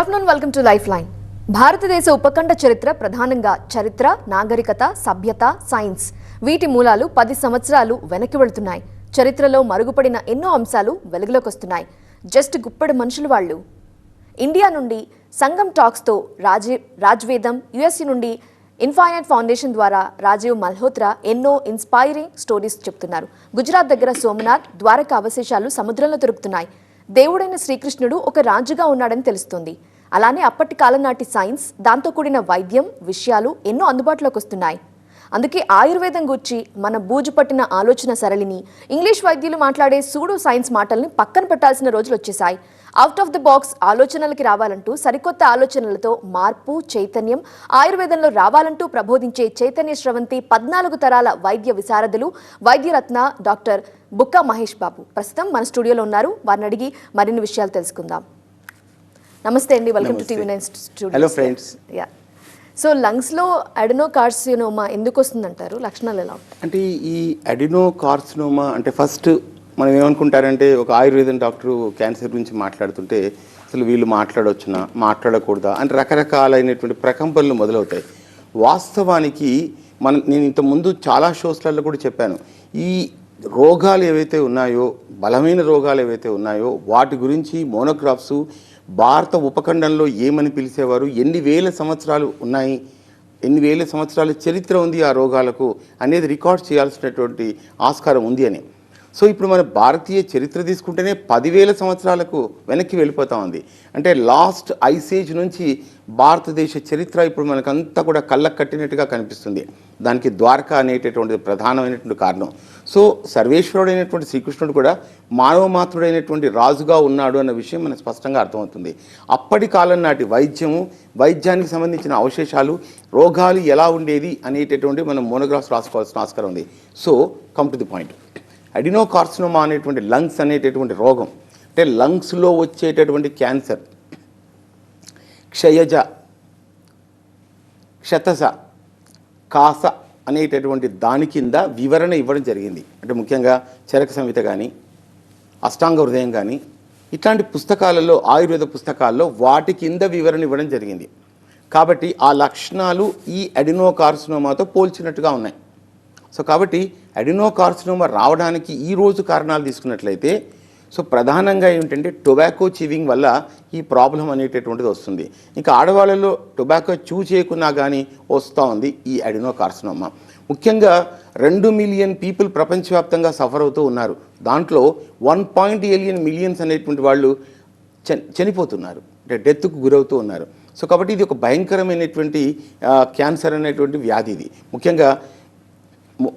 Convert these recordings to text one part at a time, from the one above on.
Afternoon welcome to life line భారతదేశ ఉపఖండ చరిత్ర ప్రధానంగా చరిత్ర నాగరికత సభ్యత సైన్స్. వీటి మూలాలు పది సంవత్సరాలు వెనక్కి వెళుతున్నాయి. చరిత్రలో మరుగుపడిన ఎన్నో అంశాలు వెలుగులోకి వస్తున్నాయి. జస్ట్ గుప్పడి మనుషులు వాళ్ళు. ఇండియా నుండి సంగం టాక్స్తో రాజీ రాజ్వేదం యుఎస్సి నుండి ఇన్ఫైనైట్ ఫౌండేషన్ ద్వారా రాజీవ్ మల్హోత్రా ఎన్నో ఇన్స్పైరింగ్ స్టోరీస్ చెప్తున్నారు. గుజరాత్ దగ్గర సోమనాథ్ ద్వారక అవశేషాలు సముద్రంలో దొరుకుతున్నాయి. దేవుడైన శ్రీకృష్ణుడు ఒక రాజుగా ఉన్నాడని తెలుస్తుంది. అలానే అప్పటి కాలం నాటి సైన్స్ దాంతో కూడిన వైద్యం విషయాలు ఎన్నో అందుబాటులోకి వస్తున్నాయి. అందుకే ఆయుర్వేదం గురించి మన బూజు పట్టిన ఆలోచన సరళిని ఇంగ్లీష్ వైద్యులు మాట్లాడే సూడో సైన్స్ మాటల్ని పక్కన పెట్టాల్సిన రోజులు వచ్చేసాయి అవుట్ ఆఫ్ ద బాక్స్ ఆలోచనలకి రావాలంటూ సరికొత్త ఆలోచనలతో మార్పు చైతన్యం ఆయుర్వేదంలో రావాలంటూ ప్రబోధించే చైతన్య స్రవంతి పద్నాలుగు తరాల వైద్య విశారదులు వైద్యరత్న డాక్టర్ బుక్క మహేష్ బాబు. ప్రస్తుతం మన స్టూడియోలో ఉన్నారు. వారిని అడిగి మరిన్ని విషయాలు తెలుసుకుందాం. నమస్తే అండి welcome to. TV nine studio Hello, friends. Yeah so లంగ్స్లో adenocarcinoma ఎందుకు వస్తుందంటారు? లక్షణాలు ఎలా ఉంటాయి? అంటే ఈ అడినో కార్సినోమా అంటే ఫస్ట్ మనం ఏమనుకుంటారంటే ఒక ఆయుర్వేదం డాక్టర్ క్యాన్సర్ గురించి మాట్లాడుతుంటే అసలు వీళ్ళు మాట్లాడవచ్చునా మాట్లాడకూడదా? అని రకరకాలైనటువంటి ప్రకంపనలు మొదలవుతాయి. వాస్తవానికి మనం నేను ఇంత ముందు చాలా షోస్లలో కూడా చెప్పాను. ఈ రోగాలు ఏవైతే ఉన్నాయో బలమైన రోగాలు ఏవైతే ఉన్నాయో వాటి గురించి మోనోగ్రాఫ్స్ భారత ఉపఖండంలో ఏమని పిలిచేవారు? ఎన్ని వేల సంవత్సరాలు ఉన్నాయి? ఎన్ని వేల సంవత్సరాల చరిత్ర ఉంది ఆ రోగాలకు? అనేది రికార్డ్ చేయాల్సినటువంటి ఆస్కారం ఉంది అని. సో ఇప్పుడు మన భారతీయ చరిత్ర తీసుకుంటేనే పదివేల సంవత్సరాలకు వెనక్కి వెళ్ళిపోతా ఉంది. అంటే లాస్ట్ ఐసేజ్ నుంచి భారతదేశ చరిత్ర ఇప్పుడు మనకంతా కూడా కళ్ళకు కట్టినట్టుగా కనిపిస్తుంది. దానికి ద్వారక అనేటటువంటిది ప్రధానమైనటువంటి కారణం. సో సర్వేశ్వరుడైనటువంటి శ్రీకృష్ణుడు కూడా మానవ మాతృడైనటువంటి రాజుగా ఉన్నాడు అన్న విషయం మనకు స్పష్టంగా అర్థమవుతుంది. అప్పటి కాలం నాటి వైద్యము వైద్యానికి సంబంధించిన అవశేషాలు రోగాలు ఎలా ఉండేది అనేటటువంటి మనం మోనోగ్రాఫ్స్ రాసుకోవాల్సిన ఆస్కారం ఉంది. So come to the point adenocarcinoma అనేటువంటి లంగ్స్ అనేటటువంటి రోగం. అంటే లంగ్స్లో వచ్చేటటువంటి క్యాన్సర్. క్షయజ క్షతస కాస అనేటటువంటి దాని కింద వివరణ ఇవ్వడం జరిగింది. అంటే ముఖ్యంగా చరక సంహిత కానీ అష్టాంగ హృదయం కానీ ఇట్లాంటి పుస్తకాలలో ఆయుర్వేద పుస్తకాల్లో వాటి కింద వివరణ ఇవ్వడం జరిగింది. కాబట్టి ఆ లక్షణాలు ఈ అడినోకార్సినోమాతో పోల్చినట్టుగా ఉన్నాయి. సో కాబట్టి అడినో కార్సినోమా రావడానికి ఈ రోజు కారణాలు తీసుకున్నట్లయితే సో ప్రధానంగా ఏమిటంటే టొబాకో చీవింగ్ వల్ల ఈ ప్రాబ్లం అనేటటువంటిది వస్తుంది. ఇంకా ఆడవాళ్ళలో టొబాకో చూ చేయకున్నా కానీ వస్తూ ఉంది ఈ అడినో కార్సినోమా ముఖ్యంగా రెండు మిలియన్ పీపుల్ ప్రపంచవ్యాప్తంగా సఫర్ అవుతూ ఉన్నారు. దాంట్లో వన్ పాయింట్ ఎలియన్ మిలియన్స్ అనేటువంటి వాళ్ళు చని చనిపోతున్నారు. అంటే డెత్కు గురవుతూ ఉన్నారు. సో కాబట్టి ఇది ఒక భయంకరమైనటువంటి క్యాన్సర్ అనేటువంటి వ్యాధి ఇది. ముఖ్యంగా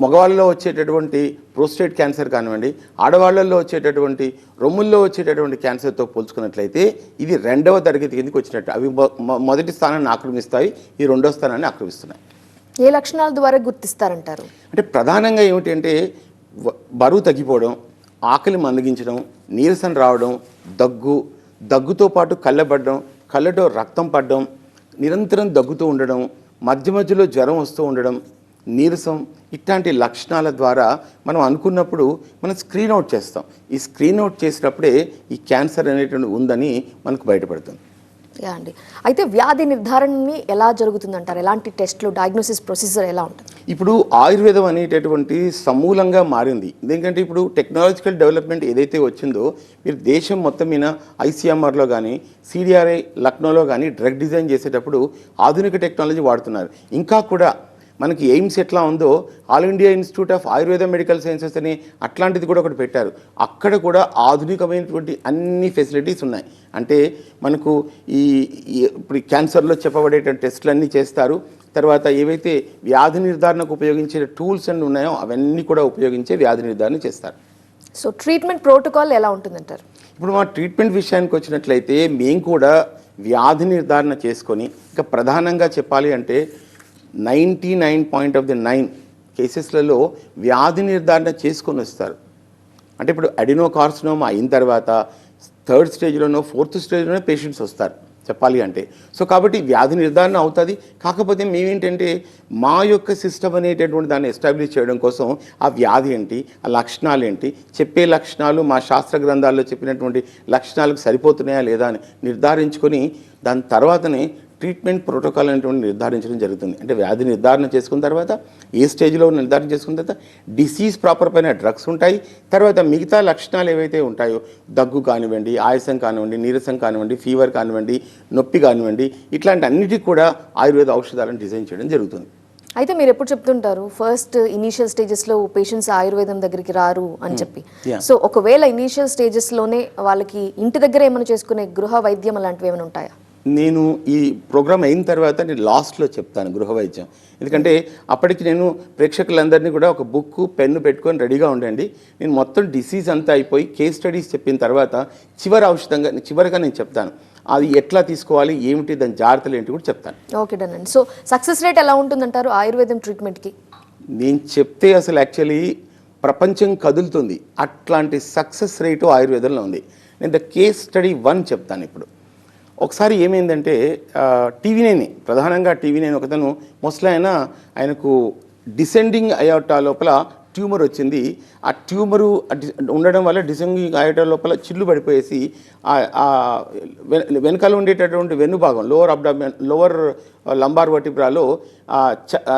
మగవాళ్ళలో వచ్చేటటువంటి ప్రోస్టేట్ క్యాన్సర్ కానివ్వండి ఆడవాళ్ళల్లో వచ్చేటటువంటి రొమ్ముల్లో వచ్చేటటువంటి క్యాన్సర్తో పోల్చుకున్నట్లయితే ఇది రెండవ తరగతి కిందకి వచ్చినట్టు. అవి మొదటి స్థానాన్ని ఆక్రమిస్తాయి ఈ రెండవ స్థానాన్ని ఆక్రమిస్తున్నాయి. ఏ లక్షణాల ద్వారా గుర్తిస్తారంటారు? అంటే ప్రధానంగా ఏమిటంటే బరువు తగ్గిపోవడం ఆకలి మందగించడం నీరసం రావడం దగ్గు దగ్గుతో పాటు కళ్ళబడడం కళ్ళతో రక్తం పడడం నిరంతరం దగ్గుతూ ఉండడం మధ్య మధ్యలో జ్వరం వస్తూ ఉండడం నీరసం ఇట్లాంటి లక్షణాల ద్వారా మనం అనుకున్నప్పుడు మనం స్క్రీన్ అవుట్ చేస్తాం. ఈ స్క్రీన్ అవుట్ చేసినప్పుడే ఈ క్యాన్సర్ అనేటువంటి ఉందని మనకు బయటపడుతుంది. అండి. అయితే వ్యాధి నిర్ధారణని ఎలా జరుగుతుందంటారు? ఎలాంటి టెస్ట్లు డయాగ్నోసిస్ ప్రొసీజర్ ఎలా ఉంటుంది? ఇప్పుడు ఆయుర్వేదం అనేటటువంటి సమూలంగా మారింది. ఎందుకంటే ఇప్పుడు టెక్నాలజికల్ డెవలప్మెంట్ ఏదైతే వచ్చిందో మీరు దేశం మొత్తం మీద ఐసీఎంఆర్లో కానీ సిడిఆర్ఐ లక్నోలో కానీ డ్రగ్ డిజైన్ చేసేటప్పుడు ఆధునిక టెక్నాలజీ వాడుతున్నారు. ఇంకా కూడా మనకి ఎయిమ్స్ ఎట్లా ఉందో All India Institute of Ayurveda Medical Sciences అని అట్లాంటిది కూడా ఒకటి పెట్టారు. అక్కడ కూడా ఆధునికమైనటువంటి అన్ని ఫెసిలిటీస్ ఉన్నాయి. అంటే మనకు ఈ ఇప్పుడు క్యాన్సర్లో చెప్పబడేటువంటి టెస్టులు అన్నీ చేస్తారు. తర్వాత ఏవైతే వ్యాధి నిర్ధారణకు ఉపయోగించే టూల్స్ అన్ని ఉన్నాయో అవన్నీ కూడా ఉపయోగించే వ్యాధి నిర్ధారణ చేస్తారు. సో ట్రీట్మెంట్ ప్రోటోకాల్ ఎలా ఉంటుందంటారు? ఇప్పుడు మా ట్రీట్మెంట్ విషయానికి వచ్చినట్లయితే మేము కూడా వ్యాధి నిర్ధారణ చేసుకొని ఇంకా ప్రధానంగా చెప్పాలి అంటే ninety nine point of the nine కేసెస్లలో వ్యాధి నిర్ధారణ చేసుకొని వస్తారు. అంటే ఇప్పుడు అడినో అడినోకార్సినోమా అయిన తర్వాత థర్డ్ స్టేజ్లోనో ఫోర్త్ స్టేజ్లోనో పేషెంట్స్ వస్తారు. చెప్పాలి అంటే. సో కాబట్టి వ్యాధి నిర్ధారణ అవుతుంది. కాకపోతే మేమేంటంటే మా యొక్క సిస్టమ్ అనేటటువంటి దాన్ని ఎస్టాబ్లిష్ చేయడం కోసం ఆ వ్యాధి ఏంటి ఆ లక్షణాలు ఏంటి చెప్పే లక్షణాలు మా శాస్త్ర గ్రంథాల్లో చెప్పినటువంటి లక్షణాలకు సరిపోతున్నాయా లేదా అని నిర్ధారించుకొని దాని తర్వాతనే ట్రీట్మెంట్ ప్రోటోకాల్ అనేటువంటి నిర్ధారించడం జరుగుతుంది. అంటే వ్యాధి నిర్ధారణ చేసుకున్న తర్వాత ఏ స్టేజ్లో నిర్ధారణ చేసుకున్న తర్వాత డిసీజ్ ప్రాపర్ పైన డ్రగ్స్ ఉంటాయి. తర్వాత మిగతా లక్షణాలు ఏవైతే ఉంటాయో దగ్గు కానివ్వండి ఆయాసం కానివ్వండి నీరసం కానివ్వండి ఫీవర్ కానివ్వండి నొప్పి కానివ్వండి ఇట్లాంటి అన్నిటికీ కూడా ఆయుర్వేద ఔషధాలను డిజైన్ చేయడం జరుగుతుంది. అయితే మీరు ఎప్పుడు చెప్తుంటారు ఫస్ట్ ఇనీషియల్ స్టేజెస్లో పేషెంట్స్ ఆయుర్వేదం దగ్గరికి రారు అని చెప్పి. Yeah. సో ఒకవేళ ఇనీషియల్ స్టేజెస్లోనే వాళ్ళకి ఇంటి దగ్గర ఏమైనా చేసుకునే గృహ వైద్యం అలాంటివి ఏమైనా ఉంటాయా? నేను ఈ ప్రోగ్రామ్ అయిన తర్వాత నేను లాస్ట్లో చెప్తాను గృహ వైద్యం. ఎందుకంటే అప్పటికి నేను ప్రేక్షకులందరినీ కూడా ఒక బుక్ పెన్ను పెట్టుకొని రెడీగా ఉండండి. నేను మొత్తం డిసీజ్ అంతా అయిపోయి కేస్ స్టడీస్ చెప్పిన తర్వాత చివరి ఔషధంగా చివరిగా నేను చెప్తాను. అది ఎట్లా తీసుకోవాలి ఏమిటి దాని జాగ్రత్తలు ఏంటి కూడా చెప్తాను. ఓకే డన్ అండి. సో సక్సెస్ రేట్ ఎలా ఉంటుందంటారు ఆయుర్వేదం ట్రీట్మెంట్కి? నేను చెప్తే అసలు యాక్చువల్లీ ప్రపంచం కదులుతుంది. అట్లాంటి సక్సెస్ రేటు ఆయుర్వేదంలో ఉంది. నేను ద కేస్ స్టడీ వన్ చెప్తాను ఇప్పుడు. ఒకసారి ఏమైందంటే టీవీ ప్రధానంగా టీవీ నైన్ ఒకతను ముసలాయన ఆయనకు డిసెండింగ్ అయోటా లోపల ట్యూమర్ వచ్చింది. ఆ ట్యూమరు ఉండడం వల్ల డిసెండింగ్ అయోటా లోపల చిల్లు పడిపోయేసి వెన- వెనకాల ఉండేటటువంటి వెన్ను భాగం లోవర్ అబ్డామిన్ లోవర్ లంబార్ వటిబ్రాలో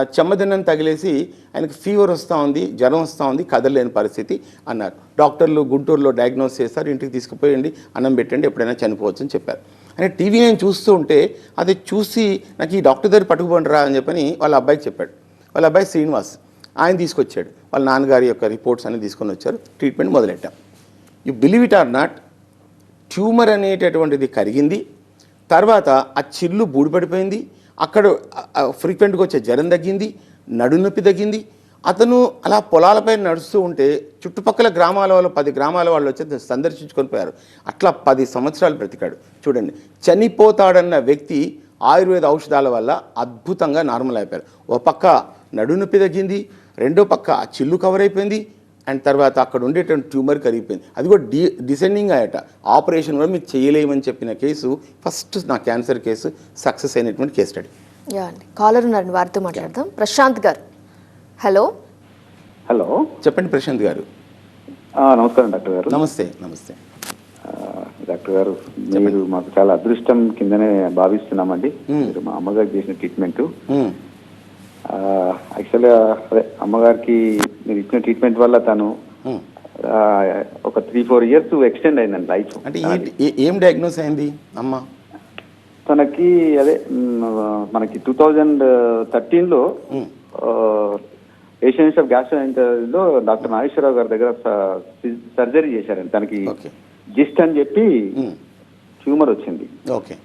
చెమ్మదిన్నం తగిలేసి ఆయనకు ఫీవర్ వస్తూ ఉంది జ్వరం వస్తూ ఉంది కదలలేని పరిస్థితి అన్నారు. డాక్టర్లు గుంటూరులో డయాగ్నోస్ చేస్తారు ఇంటికి తీసుకుపోయండి అన్నం పెట్టండి ఎప్పుడైనా చనిపోవచ్చు అని చెప్పారు. అని టీవీ నేను చూస్తూ ఉంటే అది చూసి నాకు ఈ డాక్టర్ దగ్గర పట్టుకుపోండి రా అని చెప్పని వాళ్ళ అబ్బాయికి చెప్పాడు. వాళ్ళ అబ్బాయి శ్రీనివాస్. ఆయన తీసుకొచ్చాడు. వాళ్ళ నాన్నగారి యొక్క రిపోర్ట్స్ అన్ని తీసుకొని వచ్చారు. Treatment మొదలెట్టాం. You believe it or not tumour అనేటటువంటిది కరిగింది. తర్వాత ఆ చిల్లు బూడిపడిపోయింది. అక్కడ ఫ్రీక్వెంట్గా వచ్చే జ్వరం తగ్గింది. నడునొప్పి తగ్గింది. అతను అలా పొలాలపై నడుస్తూ ఉంటే చుట్టుపక్కల గ్రామాల వాళ్ళు పది గ్రామాల వాళ్ళు వచ్చి సందర్శించుకొని పోయారు. అట్లా పది సంవత్సరాలు బ్రతికాడు. చూడండి చనిపోతాడన్న వ్యక్తి ఆయుర్వేద ఔషధాల వల్ల అద్భుతంగా నార్మల్ అయిపోయారు ఓ పక్క నడునొప్పి తగ్గింది రెండో పక్క చిల్లు కవర్ అయిపోయింది అండ్ తర్వాత అక్కడ ఉండేటువంటి ట్యూమర్ కరిగిపోయింది. అది కూడా డి డిసెండింగ్ అయ్యట. ఆపరేషన్ కూడా మీకు చేయలేమని చెప్పిన కేసు ఫస్ట్ నా క్యాన్సర్ కేసు సక్సెస్ అయినటువంటి కేసు స్టడీ. కాలర్ ఉన్నారండి వారితో మాట్లాడదాం. ప్రశాంత్ గారు. హలో? హలో? చెప్పండి ప్రశాంత్ గారు. ఆ, నమస్కారం డాక్టర్ గారు. నమస్తే నమస్తే. ఆ, డాక్టర్ గారు మీరు మాకు చాలా అదృష్టం కిందనే భావిస్తున్నామండి. మీరు మా అమ్మగారికి చేసిన ట్రీట్మెంట్. యాక్చువల్గా అదే అమ్మగారికి మీరు ఇచ్చిన ట్రీట్మెంట్ వల్ల తను ఒక త్రీ ఫోర్ ఇయర్స్ ఎక్స్టెండ్ అయిందండి లైఫ్. అంటే ఏంటి ఏ- ఏం డయాగ్నోస్ అయింది అమ్మ? తనకి అదే మనకి టూ థౌజండ్ థర్టీన్లో ఏషియన్ ఆఫ్ గ్యాస్ట్రోఎంటర్లో డాక్టర్ నాగేశ్వరరావు గారి దగ్గర సర్జరీ చేశారండి. తనకి జిస్ట్ అని చెప్పి. ట్యూమర్ వచ్చింది. ఓకే.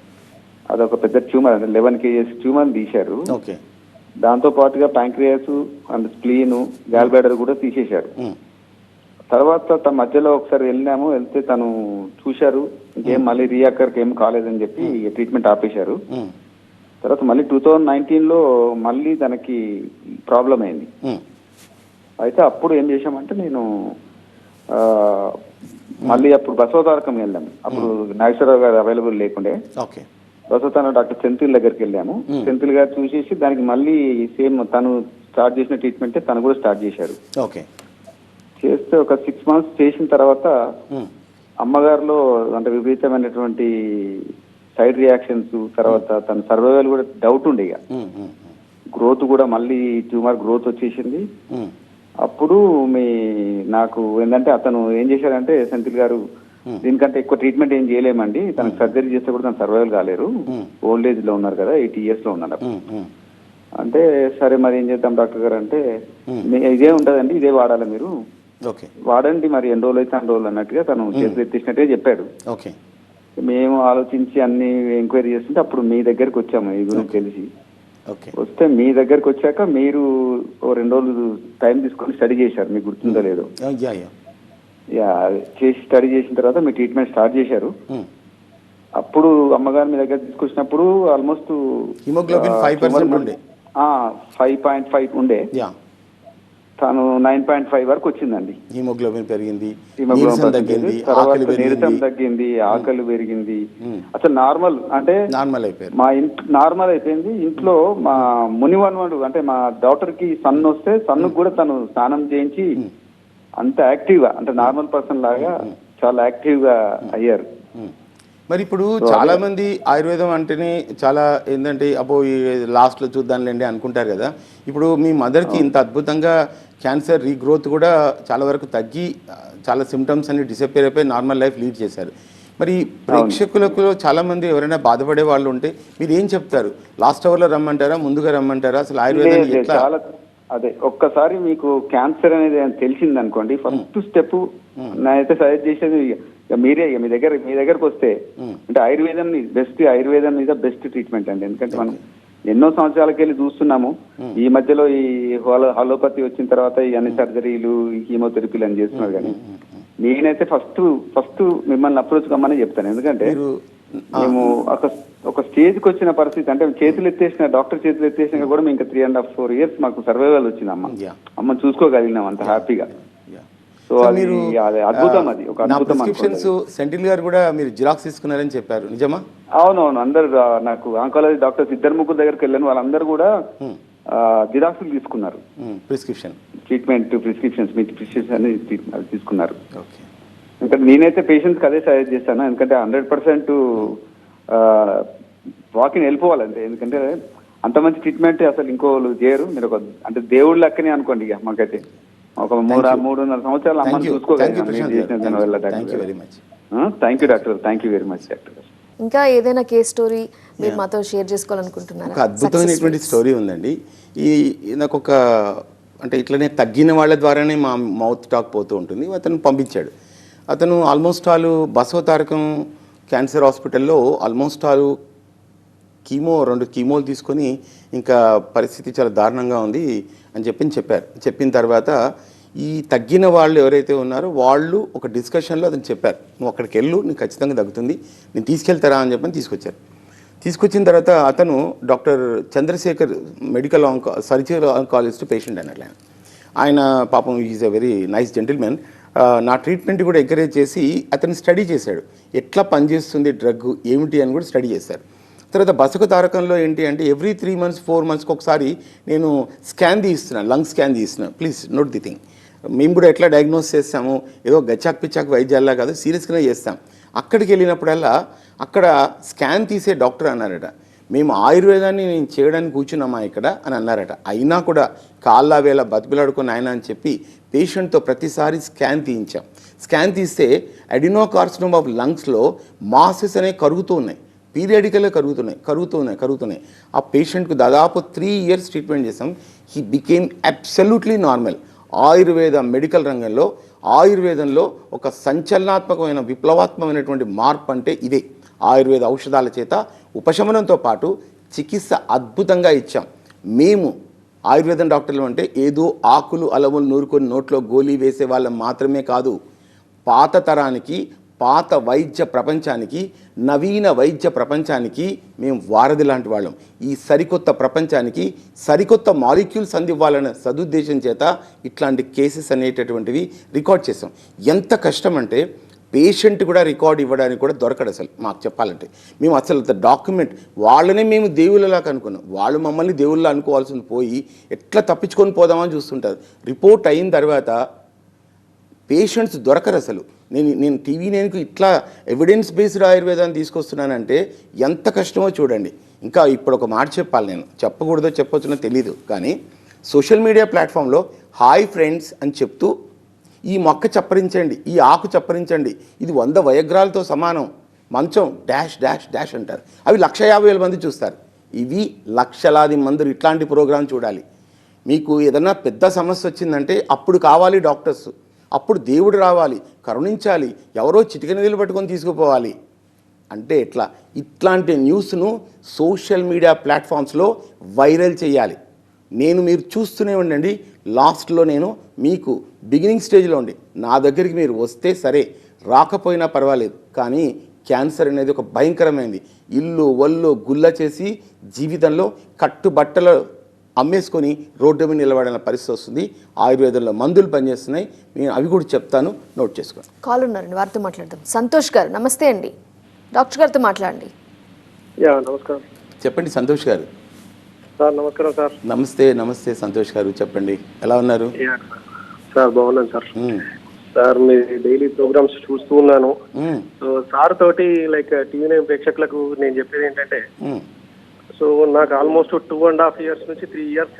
అదొక పెద్ద ట్యూమర్ లెవెన్ కేజెస్ ట్యూమర్ తీశారు. ఓకే. దాంతో పాటుగా ప్యాంక్రియాస్ అండ్ స్ప్లీన్ గ్యాల్బ్లాడర్ కూడా తీసేశారు. తర్వాత తన మధ్యలో ఒకసారి వెళ్ళినాము వెళ్తే తను చూశారు ఇంకేం మళ్ళీ రియాకర్కి ఏం కాలేదని చెప్పి ట్రీట్మెంట్ ఆపేశారు. తర్వాత మళ్ళీ టూ థౌజండ్ నైన్టీన్లో మళ్ళీ తనకి ప్రాబ్లం అయింది. అయితే అప్పుడు ఏం చేశామంటే నేను మళ్ళీ అప్పుడు బసవతారకం వెళ్ళాము అప్పుడు నాగేశ్వరరావు గారు అవైలబుల్ లేకుండే. ఓకే. బసవతాన డాక్టర్ సెంథిల్ దగ్గరికి వెళ్ళాము. సెంథిల్ గారు చూసేసి దానికి మళ్ళీ సేమ్ తను స్టార్ట్ చేసిన ట్రీట్మెంట్ తను కూడా స్టార్ట్ చేశారు ఓకే. చేస్తే ఒక సిక్స్ మంత్స్ చేసిన తర్వాత మ్మ్. అమ్మగారిలో అంటే విపరీతమైనటువంటి సైడ్ రియాక్షన్స్ తర్వాత తన సర్వైవల్ కూడా డౌట్ ఉండే ఇక. గ్రోత్ కూడా మళ్ళీ ట్యూమర్ గ్రోత్ వచ్చేసింది. మ్మ్. అప్పుడు మీ నాకు ఏంటంటే అతను ఏం చేశారంటే సెంథిల్ గారు దీనికంటే ఎక్కువ ట్రీట్మెంట్ ఏం చేయలేమండి. తనకు సర్జరీ చేస్తే కూడా తను సర్వైవల్ కాలేరు. Hmm. ఓల్డ్ ఏజ్లో ఉన్నారు కదా ఎయిటీ ఇయర్స్లో ఉన్నారు. అంటే సరే మరి ఏం చేద్దాం డాక్టర్ గారు అంటే Hmm. "మీ- ఇదే ఉంటదండి ఇదే వాడాలి మీరు. వాడండి మరి ఎన్ని రోజులు అయితే అన్ని రోజులు అన్నట్టుగా తను చేతులు ఎత్తేసినట్టుగా చెప్పాడు. మేము ఆలోచించి అన్ని ఎంక్వైరీ చేస్తుంటే అప్పుడు మీ దగ్గరికి వచ్చాము ఈ గురించి తెలిసి. వస్తే మీ దగ్గరికి వచ్చాక మీరు ఓ రెండు రోజులు టైం తీసుకొని స్టడీ చేశారు మీకు గుర్తుందో లేదో. యా చేసి స్టడీ చేసిన తర్వాత మీ ట్రీట్మెంట్ స్టార్ట్ చేశారు. మ్మ్. అప్పుడు అమ్మగారు మీ దగ్గర తీసుకొచ్చినప్పుడు ఆల్మోస్ట్ హిమోగ్లోబిన్ 5% ఉండే. ఫైవ్ పాయింట్ ఫైవ్ ఉండే. తను నైన్ పాయింట్ ఫైవ్ వరకు వచ్చిందండి. హిమోగ్లోబిన్ పెరిగింది హిమోగ్లోబిన్ నీరసం తగ్గింది తర్వాత నీరసం పెరిగింది. తగ్గింది ఆకలి పెరిగింది. అసలు నార్మల్ అంటే నార్మల్ అయిపోయారు. మా ఇంట్ నార్మల్ అయిపోయింది. ఇంట్లో మా మునివన్వాడు అంటే మా డాక్టర్కి సన్ వస్తే సన్ కూడా తను స్నానం చేయించి అంత యాక్టివ్గా అంటే నార్మల్ పర్సన్ లాగా చాలా యాక్టివ్గా అయ్యారు. మరి ఇప్పుడు చాలా మంది ఆయుర్వేదం అంటేనే చాలా ఏంటంటే అబ్బో ఈ లాస్ట్లో చూద్దాంలేండి అనుకుంటారు కదా. ఇప్పుడు మీ మదర్కి ఇంత అద్భుతంగా క్యాన్సర్ రీగ్రోత్ కూడా చాలా వరకు తగ్గి చాలా సిమ్టమ్స్ అన్ని డిసప్పేర్ అయిపోయి నార్మల్ లైఫ్ లీడ్ చేశారు. మరి ప్రేక్షకులకు చాలా మంది ఎవరైనా బాధపడే వాళ్ళు ఉంటే మీరు ఏం చెప్తారు? లాస్ట్ అవర్లో రమ్మంటారా? ముందుగా రమ్మంటారా? అసలు ఎట్లా? చాలా అదే ఒక్కసారి మీకు క్యాన్సర్ అనేది తెలిసింది అనుకోండి ఫస్ట్ స్టెప్ నేనైతే సజెస్ట్ చేసేది మీరే ఇక మీ దగ్గర మీ దగ్గరకు వస్తే అంటే ఆయుర్వేదం బెస్ట్ ఆయుర్వేదం మీద బెస్ట్ ట్రీట్మెంట్ అండి. ఎందుకంటే మనం ఎన్నో సంవత్సరాలకి వెళ్ళి చూస్తున్నాము. ఈ మధ్యలో ఈ హోలో హలోపతి వచ్చిన తర్వాత ఈ అన్ని సర్జరీలు ఈ కీమోథెరపీలు అని చేస్తున్నారు కానీ నేనైతే ఫస్ట్ ఫస్ట్ మిమ్మల్ని అప్రోచ్ కమ్మని చెప్తాను. ఎందుకంటే మేము ఒక ఒక స్టేజ్కి వచ్చిన పరిస్థితి అంటే చేతులు ఎత్తేసిన డాక్టర్ చేతులు ఎత్తేసినా కూడా మేము ఇంకా three and half four years మాకు సర్వైవల్ వచ్చింది అమ్మ. అమ్మ చూసుకోగలిగినాం అంత హ్యాపీగా. సో అది అది అద్భుతం అది. ఒక ప్రిస్క్రిప్షన్స్. సెంటిల్ గారు కూడా మీరు జిరాక్స్ తీసుకున్నారని చెప్పారు. నిజమా? అవునవును అందరు నాకు ఆంకాలజీ డాక్టర్స్ ఇద్దరు ముగ్గురు దగ్గరికి వెళ్ళాను. వాళ్ళందరూ కూడా జిరాక్స్లు తీసుకున్నారు. ప్రిస్క్రిప్షన్ ట్రీట్మెంట్ ప్రిస్క్రిప్షన్స్ మీ ప్రిస్క్రిప్షన్ తీసుకున్నారు. ఎందుకంటే నేనైతే పేషెంట్స్కి అదే సజెస్ట్ చేస్తాను. ఎందుకంటే హండ్రెడ్ పర్సెంట్ వాకింగ్ వెళ్ళిపోవాలంటే. ఎందుకంటే అంత మంచి ట్రీట్మెంట్ అసలు ఇంకోళ్ళు చేయరు. మీరు ఒక అంటే దేవుళ్ళ లెక్కనే అనుకోండి ఇక మాకైతే. ఒక మూడు మూడున్నర సంవత్సరాలు అమ్మని you thank you doctor thank you very much doctor ఇంకా ఏదైనా కేస్ స్టోరీ మీరు మాతో షేర్ చేసుకోవాలనుకుంటున్నారా? ఒక అద్భుతమైనటువంటి స్టోరీ ఉందండి. ఈ నాకు ఒక అంటే ఇట్లనే తగ్గిన వాళ్ళ ద్వారానే మా మౌత్ టాక్ పోతూ ఉంటుంది. అతను పంపించాడు. అతను ఆల్మోస్ట్ ఆల్ బసవతారకం క్యాన్సర్ హాస్పిటల్లో ఆల్మోస్ట్ ఆల్ కీమో రెండు కీమోలు తీసుకొని ఇంకా పరిస్థితి చాలా దారుణంగా ఉంది అని చెప్పి చెప్పారు. చెప్పిన తర్వాత ఈ తగ్గిన వాళ్ళు ఎవరైతే ఉన్నారో వాళ్ళు ఒక డిస్కషన్లో అతను చెప్పారు. నువ్వు అక్కడికి వెళ్ళు నీకు ఖచ్చితంగా తగ్గుతుంది నేను తీసుకెళ్తారా? అని చెప్పని తీసుకొచ్చారు. తీసుకొచ్చిన తర్వాత అతను doctor Chandrasekhar medical onco surgical oncologist patient అన్నట్లు ఆయన ఆయన పాపం is a very nice gentlemen. నా ట్రీట్మెంట్ కూడా ఎంకరేజ్ చేసి అతను స్టడీ చేశాడు. ఎట్లా పనిచేస్తుంది డ్రగ్ ఏమిటి అని కూడా స్టడీ చేశారు. తర్వాత బసక తారకంలో ఏంటి అంటే ఎవ్రీ త్రీ మంత్స్ ఫోర్ మంత్స్కి ఒకసారి నేను స్కాన్ తీస్తున్నాను లంగ్ స్కాన్ తీస్తున్నాను. ప్లీజ్ నోట్ ది థింగ్ మేము కూడా ఎట్లా డయాగ్నోస్ చేస్తాము? ఏదో గచ్చాక్ పిచ్చాక్ వైద్యాల్లా కాదు సీరియస్గానే చేస్తాం. అక్కడికి వెళ్ళినప్పుడల్లా అక్కడ స్కాన్ తీసే డాక్టర్ అన్నారట. మేము ఆయుర్వేదాన్ని నేను చేయడానికి కూర్చున్నామా ఇక్కడ అని అన్నారట. అయినా కూడా కాళ్ళ వేళ బతికిలాడుకుని ఆయన అని చెప్పి పేషెంట్తో ప్రతిసారి స్కాన్ తీయించాం. స్కాన్ తీస్తే అడినోకార్సినోమ్ ఆఫ్ లంగ్స్లో మాసెస్ అనేవి కరుగుతూ ఉన్నాయి. పీరియాడికల్గా కరుగుతున్నాయి కరుగుతున్నాయి కరుగుతున్నాయి. ఆ పేషెంట్కు దాదాపు త్రీ ఇయర్స్ ట్రీట్మెంట్ చేసాం he became absolutely normal Ayurveda medical రంగంలో ఆయుర్వేదంలో ఒక సంచలనాత్మకమైన విప్లవాత్మకమైనటువంటి మార్పు అంటే ఇదే. ఆయుర్వేద ఔషధాల చేత ఉపశమనంతో పాటు చికిత్స అద్భుతంగా ఇచ్చాం. మేము ఆయుర్వేదం డాక్టర్లు అంటే ఏదో ఆకులు అలవులు నూరుకొని నోట్లో గోళీ వేసే వాళ్ళం మాత్రమే కాదు పాత తరానికి పాత వైద్య ప్రపంచానికి నవీన వైద్య ప్రపంచానికి మేము వారధి లాంటి వాళ్ళం. ఈ సరికొత్త ప్రపంచానికి సరికొత్త మాలిక్యూల్స్ అందివ్వాలనే సదుద్దేశం చేత ఇట్లాంటి కేసెస్ అనేటటువంటివి రికార్డ్ చేసాం ఎంత కష్టం అంటే పేషెంట్ కూడా రికార్డ్ ఇవ్వడానికి కూడా దొరకడు అసలు మాకు చెప్పాలంటే. మేము అసలు డాక్యుమెంట్ వాళ్ళనే మేము దేవుళ్ళలా అనుకున్నాం. వాళ్ళు మమ్మల్ని దేవుళ్ళ అనుకోవాల్సింది పోయి ఎట్లా తప్పించుకొని పోదామని చూస్తుంటారు. రిపోర్ట్ అయిన తర్వాత పేషెంట్స్ దొరకరు అసలు. నేను నేను టీవీ నేను ఇట్లా ఎవిడెన్స్ బేస్డ్ ఆయుర్వేదాన్ని తీసుకొస్తున్నానంటే ఎంత కష్టమో చూడండి. ఇంకా ఇప్పుడు ఒక మాట చెప్పాలి నేను. చెప్పకూడదో చెప్పొచ్చునో తెలీదు. కానీ సోషల్ మీడియా ప్లాట్ఫామ్లో హాయ్ ఫ్రెండ్స్ అని చెప్తూ ఈ మొక్క చప్పరించండి ఈ ఆకు చప్పరించండి. ఇది వంద వయగ్రాలతో సమానం. మంచం డాష్ డాష్ డాష్ అంటారు. అవి లక్ష యాభై వేల మంది చూస్తారు. ఇవి లక్షలాది మంది ఇట్లాంటి ప్రోగ్రాం చూడాలి. మీకు ఏదైనా పెద్ద సమస్య వచ్చిందంటే అప్పుడు కావాలి డాక్టర్స్. అప్పుడు దేవుడు రావాలి కరుణించాలి ఎవరో చిటిక నిధులు పట్టుకొని తీసుకుపోవాలి. అంటే ఎట్లా? ఇట్లాంటి న్యూస్ను సోషల్ మీడియా ప్లాట్ఫామ్స్లో వైరల్ చేయాలి. నేను మీరు చూస్తూనే ఉండండి. లాస్ట్లో నేను మీకు బిగినింగ్ స్టేజ్లో ఉండి నా దగ్గరికి మీరు వస్తే సరే రాకపోయినా పర్వాలేదు. కానీ క్యాన్సర్ అనేది ఒక భయంకరమైనది ఇల్లు ఒళ్ళు గుల్ల చేసి జీవితంలో కట్టుబట్టలు అమ్మేసుకొని రోడ్డు మీద నిలబడిన పరిస్థితి వస్తుంది. ఆయుర్వేదంలో మందులు పనిచేస్తున్నాయి. నేను అవి కూడా చెప్తాను. నోట్ చేసుకోండి కాల్ ఉన్నారండి. వారితో మాట్లాడదాం. సంతోష్ గారు నమస్తే అండి. డాక్టర్ గారితో మాట్లాడండి. యా నమస్కారం. చెప్పండి సంతోష్ గారు. సార్ నమస్కారం సార్. నమస్తే నమస్తే సంతోష్ గారు. చెప్పండి. ఎలా ఉన్నారు? యా సార్ బాగున్నాను సార్. సార్ మీ డైలీ ప్రోగ్రామ్స్ చూస్తూ ఉన్నాను. సో సార్ తోటి లైక్ టీవీ ప్రేక్షకులకు నేను చెప్పేది ఏంటంటే. సో నాకు almost two and half years నుంచి three years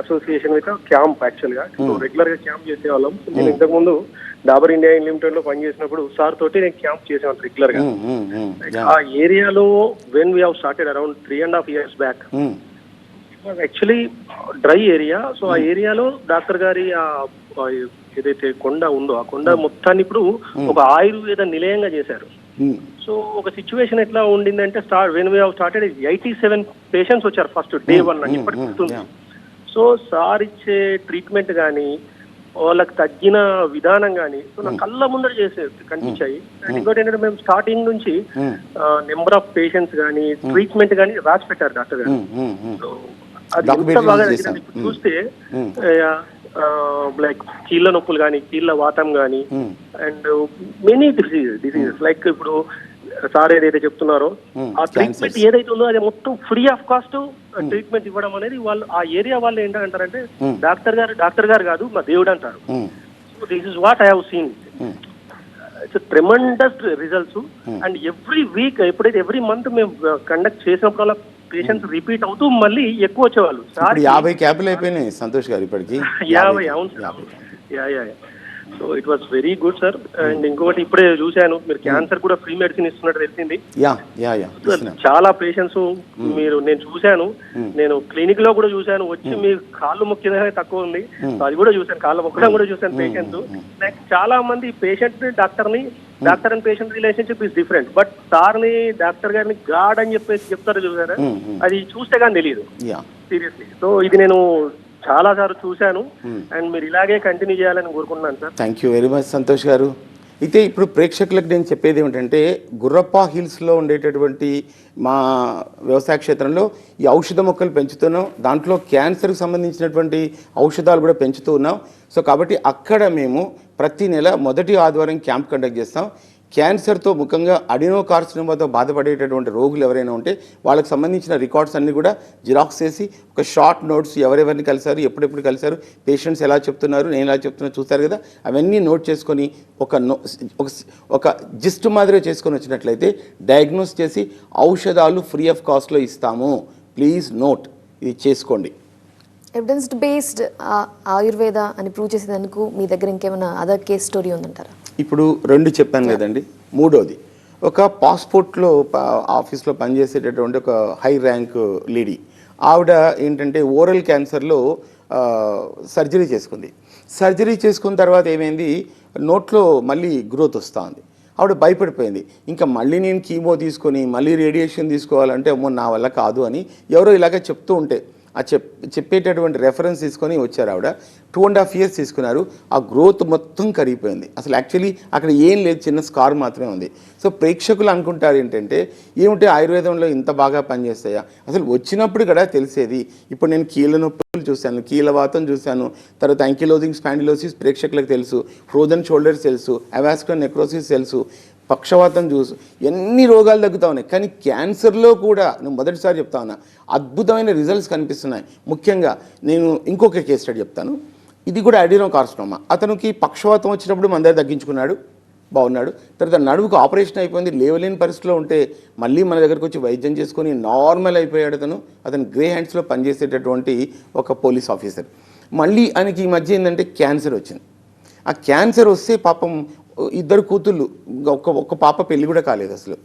association with camp యాక్చువల్గా సో రెగ్యులర్గా క్యాంప్ చేసేవాళ్ళం. నేను ఇంతకు ముందు డాబర్ ఇండియా లిమిటెడ్లో పనిచేసినప్పుడు సార్ తోటి నేను క్యాంప్ చేసేవాళ్ళం రెగ్యులర్గా. మ్మ్. Like, ఆ ఏరియాలో when we have started around three and half years back. Actually dry area so ఆ ఏరియాలో డాక్టర్ గారి ఏదైతే కొండ ఉందో ఆ కొండ మొత్తాన్ని ఇప్పుడు ఒక ఆయుర్వేద నిలయంగా చేశారు. సో ఒక సిచ్యువేషన్ ఎట్లా ఉండిందంటే start when we started eighty seven patients వచ్చారు ఫస్ట్ డే వన్ అని ఇప్పటికి సో సార్ ఇచ్చే ట్రీట్మెంట్ కానీ వాళ్ళకి తగ్గిన విధానం కానీ సో నా కళ్ళ ముందర చేసే కనిపించాయి. అండ్ ఇంకోటి ఏంటంటే మేము స్టార్టింగ్ నుంచి నెంబర్ ఆఫ్ పేషెంట్స్ కానీ ట్రీట్మెంట్ కానీ రాసి పెట్టారు డాక్టర్ గారు. అది ఎంత బాగా చూస్తే లైక్ కీళ్ళ నొప్పులు కానీ కీళ్ళ వాతం కానీ. And many diseases diseases like ఇప్పుడు సార్ ఏదైతే చెప్తున్నారో Hmm. ఆ ట్రీట్మెంట్ ఏదైతే ఉందో అది మొత్తం ఫ్రీ ఆఫ్ కాస్ట్ ట్రీట్మెంట్ ఇవ్వడం అనేది వాళ్ళు ఆ ఏరియా వాళ్ళు ఏంటంటారంటే Hmm. డాక్టర్ గారు డాక్టర్ గారు కాదు మా దేవుడు అంటారు. So this is what I have seen. It's tremendous results and every week ఎప్పుడైతే ఎవ్రీ మంత్ మేము కండక్ట్ చేసినప్పుడు పేషెంట్స్ రిపీట్ అవుతూ మళ్ళీ ఎక్కువ వచ్చేవాళ్ళు. ఇప్పుడు యాభై క్యాపులు అయిపోయినాయి సంతోష్ గారు ఇప్పటికి. యాభై అవును. Yeah yeah so it was very good sir and ఇంకొకటి ఇప్పుడే చూశాను. మీరు క్యాన్సర్ కూడా ఫ్రీ మెడిసిన్ ఇస్తున్నట్టు తెలిసింది. చాలా పేషెంట్స్ మీరు నేను చూశాను. నేను క్లినిక్లో కూడా చూశాను. వచ్చి మీ కాళ్ళు మొక్కిన తక్కువ ఉంది. అది కూడా చూశాను. కాళ్ళు మొక్కడం కూడా చూశాను పేషెంట్స్ చాలా మంది పేషెంట్ డాక్టర్ని doctor and patient relationship is different but సార్ని డాక్టర్ గారిని గాడ్ అని చెప్పేసి చెప్తారు చూసారా? Hmm, hmm. అది చూస్తే కానీ తెలియదు. యా సీరియస్లీ సో ఇది నేను చాలా సార్లు చూశాను. అండ్ మీరు ఇలాగే కంటిన్యూ చేయాలని కోరుకుంటున్నాను sir thank you very much Santosh గారు. అయితే ఇప్పుడు ప్రేక్షకులకు నేను చెప్పేది ఏమిటంటే గుర్రప్ప హిల్స్లో ఉండేటటువంటి మా వ్యవసాయ క్షేత్రంలో ఈ ఔషధ మొక్కలు పెంచుతున్నాం. దాంట్లో క్యాన్సర్కి సంబంధించినటువంటి ఔషధాలు కూడా పెంచుతూ ఉన్నాం. సో కాబట్టి అక్కడ మేము ప్రతి నెల మొదటి ఆదివారం క్యాంప్ కండక్ట్ చేస్తాం. క్యాన్సర్తో ముఖ్యంగా అడినో కార్సినోమాతో బాధపడేటటువంటి రోగులు ఎవరైనా ఉంటే వాళ్ళకి సంబంధించిన రికార్డ్స్ అన్నీ కూడా జిరాక్స్ చేసి ఒక షార్ట్ నోట్స్ ఎవరెవరిని కలిశారు ఎప్పుడెప్పుడు కలిశారు పేషెంట్స్ ఎలా చెప్తున్నారు నేను ఎలా చెప్తున్నా చూస్తారు కదా. అవన్నీ నోట్ చేసుకొని ఒక నో ఒక జిస్ట్ మాదిరిగా చేసుకొని వచ్చినట్లయితే డయాగ్నోస్ చేసి ఔషధాలు ఫ్రీ ఆఫ్ కాస్ట్లో ఇస్తాము. ప్లీజ్ నోట్ ఇది చేసుకోండి. ఎవిడెన్స్ బేస్డ్ ఆయుర్వేద అని ప్రూవ్ చేసేందుకు మీ దగ్గర ఇంకేమైనా అదర్ కేస్ స్టోరీ ఉందంటారా? ఇప్పుడు రెండు చెప్పాను కదండి. మూడోది ఒక పాస్పోర్ట్లో ఆఫీస్లో పనిచేసేటటువంటి ఒక హై ర్యాంక్ లేడీ ఆవిడ ఏంటంటే ఓరల్ క్యాన్సర్లో సర్జరీ చేసుకుంది. సర్జరీ చేసుకున్న తర్వాత ఏమైంది? నోట్లో మళ్ళీ గ్రోత్ వస్తూ ఉంది ఆవిడ భయపడిపోయింది. ఇంకా మళ్ళీ నేను కీమో తీసుకొని మళ్ళీ రేడియేషన్ తీసుకోవాలంటే అమ్మో నా వల్ల కాదు అని ఎవరో ఇలాగ చెప్తూ ఉంటే ఆ చెప్ చెప్పేటటువంటి రెఫరెన్స్ తీసుకొని వచ్చారు ఆవిడ. టూ అండ్ హాఫ్ ఇయర్స్ తీసుకున్నారు. ఆ గ్రోత్ మొత్తం కరిగిపోయింది. అసలు యాక్చువల్లీ అక్కడ ఏం లేదు. చిన్న స్కార్ మాత్రమే ఉంది. సో ప్రేక్షకులు అనుకుంటారు ఏంటంటే ఏమిటి ఆయుర్వేదంలో ఇంత బాగా పనిచేస్తాయా? అసలు వచ్చినప్పుడు కూడా తెలిసేది. ఇప్పుడు నేను కీళ్ళ నొప్పులు చూశాను కీలవాతం చూశాను. తర్వాత అంకిలోజింగ్ స్పాండిలోసిస్ ప్రేక్షకులకు తెలుసు. ఫ్రోజన్ షోల్డర్స్ తెలుసు. అవాస్కులర్ నెక్రోసిస్ తెలుసు. పక్షవాతం చూసు. ఎన్ని రోగాలు తగ్గుతా ఉన్నాయి. కానీ క్యాన్సర్లో కూడా నేను మొదటిసారి చెప్తా ఉన్నా అద్భుతమైన రిజల్ట్స్ కనిపిస్తున్నాయి. ముఖ్యంగా నేను ఇంకొక కేస్ స్టడీ చెప్తాను. ఇది కూడా అడినో కార్సినోమా అతనికి పక్షవాతం వచ్చినప్పుడు మన దగ్గర తగ్గించుకున్నాడు బాగున్నాడు. తర్వాత నడువుకు ఆపరేషన్ అయిపోయింది లేవలేని పరిస్థితిలో ఉంటే మళ్ళీ మన దగ్గరకు వచ్చి వైద్యం చేసుకొని నార్మల్ అయిపోయాడు అతను. అతను గ్రే హ్యాండ్స్లో పనిచేసేటటువంటి ఒక పోలీస్ ఆఫీసర్. మళ్ళీ ఆయనకి ఈ మధ్య ఏంటంటే క్యాన్సర్ వచ్చింది. ఆ క్యాన్సర్ వస్తే పాపం ఇద్దరు కూతుళ్ళు ఇంకా ఒక్క ఒక్క పాప పెళ్ళి కూడా కాలేదు అసలు.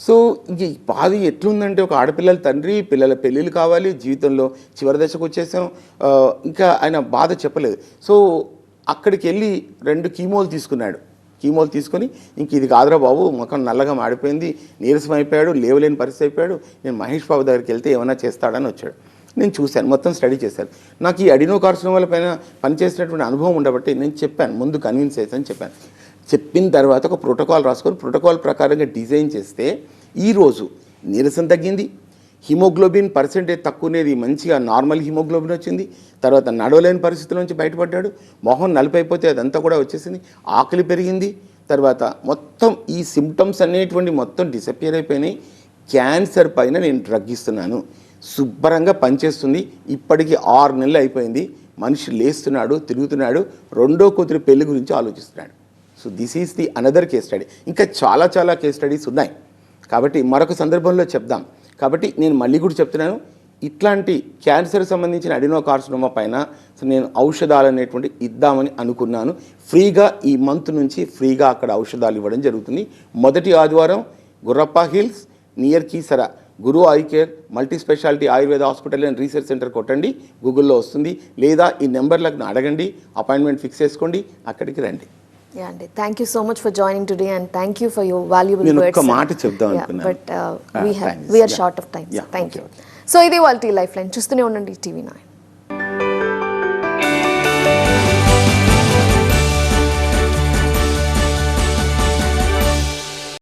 సో ఇంక ఈ బాధ ఎట్లుందంటే ఒక ఆడపిల్లల తండ్రి పిల్లల పెళ్ళిళ్ళు కావాలి జీవితంలో చివరి దశకు వచ్చేసాం. ఇంకా ఆయన బాధ చెప్పలేదు. సో అక్కడికి వెళ్ళి రెండు కీమోలు తీసుకున్నాడు. కీమోలు తీసుకొని ఇంక ఇది కాదురా బాబు ముఖం నల్లగా మాడిపోయింది నీరసం అయిపోయాడు లేవలేని పరిస్థితి అయిపోయాడు. నేను మహేష్ బాబు దగ్గరికి వెళ్తే ఏమైనా చేస్తాడని వచ్చాడు. నేను చూశాను మొత్తం స్టడీ చేశాను. నాకు ఈ అడినో కార్సినోమాల పైన పనిచేసినటువంటి అనుభవం ఉండబట్టి నేను చెప్పాను ముందు కన్విన్స్ చేశాను చెప్పాను. చెప్పిన తర్వాత ఒక ప్రోటోకాల్ రాసుకొని ప్రోటోకాల్ ప్రకారంగా డిజైన్ చేస్తే ఈరోజు నీరసం తగ్గింది హిమోగ్లోబిన్ పర్సెంటేజ్ తక్కువనేది మంచిగా నార్మల్ హిమోగ్లోబిన్ వచ్చింది తర్వాత నడవలేని పరిస్థితుల నుంచి బయటపడ్డాడు మొహం నలిపైపోతే అదంతా కూడా వచ్చేసింది ఆకలి పెరిగింది తర్వాత మొత్తం ఈ సిమ్టమ్స్ అనేటువంటి మొత్తం డిసపియర్ అయిపోయినాయి క్యాన్సర్ పైన నేను డ్రగ్ ఇస్తున్నాను శుభ్రంగా పనిచేస్తుంది ఇప్పటికీ ఆరు నెలలు అయిపోయింది మనిషి లేస్తున్నాడు తిరుగుతున్నాడు రెండో కూతురు పెళ్ళి గురించి ఆలోచిస్తున్నాడు. So this is the another case study ఇంకా చాలా చాలా కేస్ స్టడీస్ ఉన్నాయి. కాబట్టి మరొక సందర్భంలో చెప్దాం. కాబట్టి నేను మళ్ళీ కూడా చెప్తున్నాను ఇట్లాంటి క్యాన్సర్ సంబంధించిన అడినో కార్సినోమా పైన సో నేను ఔషధాలు అనేటువంటి ఇద్దామని అనుకున్నాను. ఫ్రీగా ఈ మంత్ నుంచి ఫ్రీగా అక్కడ ఔషధాలు ఇవ్వడం జరుగుతుంది. మొదటి ఆదివారం Gurrappa hills near Keesara Guru eye care multi speciality Ayurveda hospital and research centre కొట్టండి గూగుల్లో వస్తుంది. లేదా ఈ నెంబర్లకు అడగండి అపాయింట్మెంట్ ఫిక్స్ చేసుకోండి అక్కడికి రండి. యా అండి thank you so much for joining today and thank you for your valuable నేను మాట చెప్దాం అనుకున్నాను. But we. We're Yeah. Short of time Yeah, thank you so ఇది వాళ్ళ లైఫ్ లైన్ చూస్తూనే ఉండండి టీవీ నైన్